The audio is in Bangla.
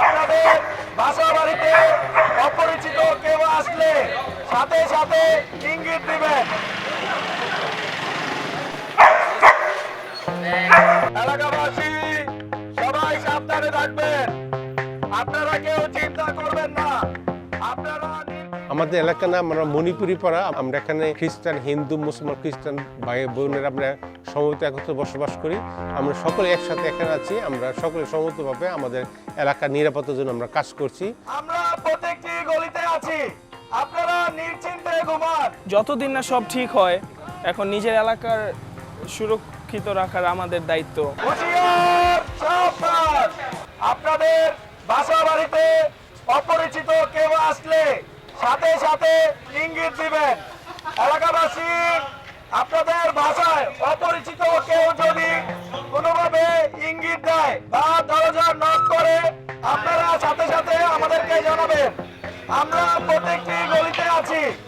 আপনাদের বাসা বাড়িতে অপরিচিত কেউ আসলে সাথে সাথে ইঙ্গিত দিবেন এলাকাবাসী, সবাই সাবধানে থাকবেন। আপনারা কেউ চিন্তা আমাদের এলাকা না আমরা মণিপুরি পাড়া আমরা এখানে খ্রিস্টান হিন্দু মুসলমান খ্রিস্টান ভাই বোনেরা আমরা সমবেত একত্রে বসবাস করি। আমরা সকলে একসাথে এখানে আছি। আমরা সকলে সমবেতভাবে আমাদের এলাকার নিরাপত্তার জন্য আমরা কাজ করছি। আমরা প্রত্যেকটি গলিতে আছি। আপনারা নিশ্চিন্তে ঘুমান। যতদিন না সব ঠিক হয় এখন নিজের এলাকার সুরক্ষিত রাখার আমাদের দায়িত্ব। আপনাদের বাসা বাড়িতে সাথে সাথে ইঙ্গিত দিবেন। এলাকাবাসী, আপনাদের ভাষায় অপরিচিত কেউ যদি কোনোভাবে ইঙ্গিত দেয় বা দরজা নক করে, আপনারা সাথে সাথে আমাদেরকে জানাবেন। আমরা প্রত্যেকটি গলিতে আছি।